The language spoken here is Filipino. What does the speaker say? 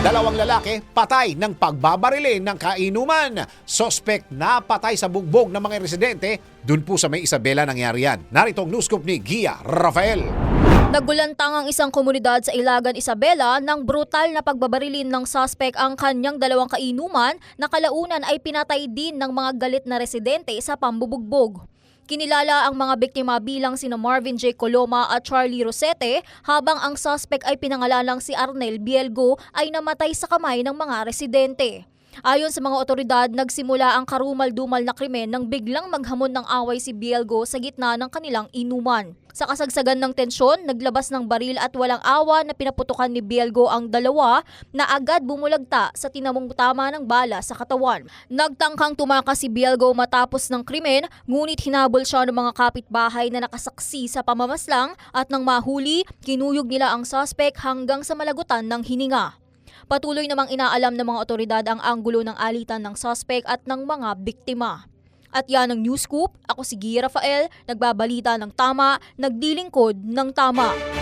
Dalawang lalaki patay ng pagbabarilin ng kainuman. Sospek na patay sa bugbog ng mga residente. Dun po sa may Isabela nangyari yan. Narito ang news scoop ni Gia Rafael. Nagulantang ang isang komunidad sa Ilagan, Isabela nang brutal na pagbabarilin ng suspect ang kanyang dalawang kainuman na kalaunan ay pinatay din ng mga galit na residente sa pambubugbog. Kinilala ang mga biktima bilang sina Marvin J. Coloma at Charlie Rosete habang ang suspect ay pinangalalang si Arnel Bielgo ay namatay sa kamay ng mga residente. Ayon sa mga otoridad, nagsimula ang karumal-dumal na krimen nang biglang maghamon ng away si Bielgo sa gitna ng kanilang inuman. Sa kasagsagan ng tensyon, naglabas ng baril at walang awa na pinaputukan ni Bielgo ang dalawa na agad bumulagta sa tinamong tama ng bala sa katawan. Nagtangkang tumakas si Bielgo matapos ng krimen, ngunit hinabol siya ng mga kapitbahay na nakasaksi sa pamamaslang at nang mahuli, kinuyog nila ang suspect hanggang sa malagutan ng hininga. Patuloy namang inaalam ng mga otoridad ang anggulo ng alitan ng suspect at ng mga biktima. At yan ang news scoop. Ako si Gia Rafael, nagbabalita ng tama, nagdilingkod ng tama.